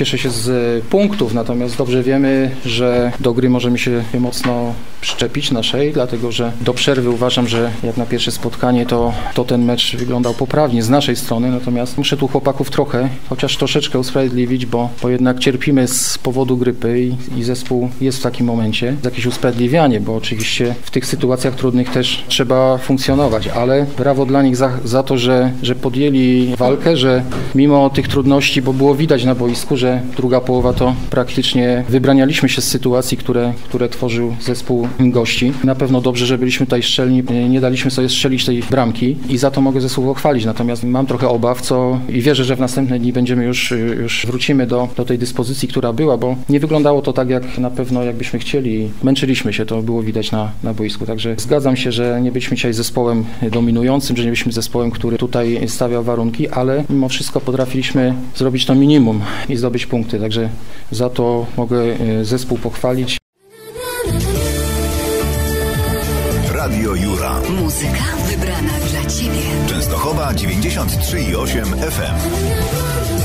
cieszę się z punktów, natomiast dobrze wiemy, że do gry możemy się mocno przyczepić naszej, dlatego że do przerwy uważam, że jak na pierwsze spotkanie to, to ten mecz wyglądał poprawnie z naszej strony, natomiast muszę tu chłopaków trochę, chociaż troszeczkę usprawiedliwić, bo, bo jednak cierpimy z powodu grypy i, i zespół jest w takim momencie. Jakieś usprawiedliwianie, bo oczywiście w tych sytuacjach trudnych też trzeba funkcjonować, ale brawo dla nich za, za to, że, że podjęli walkę, że mimo tych trudności, bo było widać na boisku, że druga połowa to praktycznie wybranialiśmy się z sytuacji, które, które tworzył zespół gości. Na pewno dobrze, że byliśmy tutaj szczelni, nie daliśmy sobie strzelić tej bramki i za to mogę zespół pochwalić. Natomiast mam trochę obaw, co i wierzę, że w następne dni będziemy już, już wrócimy do, do tej dyspozycji, która była, bo nie wyglądało to tak, jak na pewno jakbyśmy chcieli. Męczyliśmy się, to było widać na, na boisku. Także zgadzam się, że nie byliśmy dzisiaj zespołem dominującym, że nie byliśmy zespołem, który tutaj stawiał warunki, ale mimo wszystko potrafiliśmy zrobić to minimum i zdobyć punkty. Także za to mogę e, zespół pochwalić. Radio Jura. Muzyka wybrana dla Ciebie. Częstochowa 93,8 FM.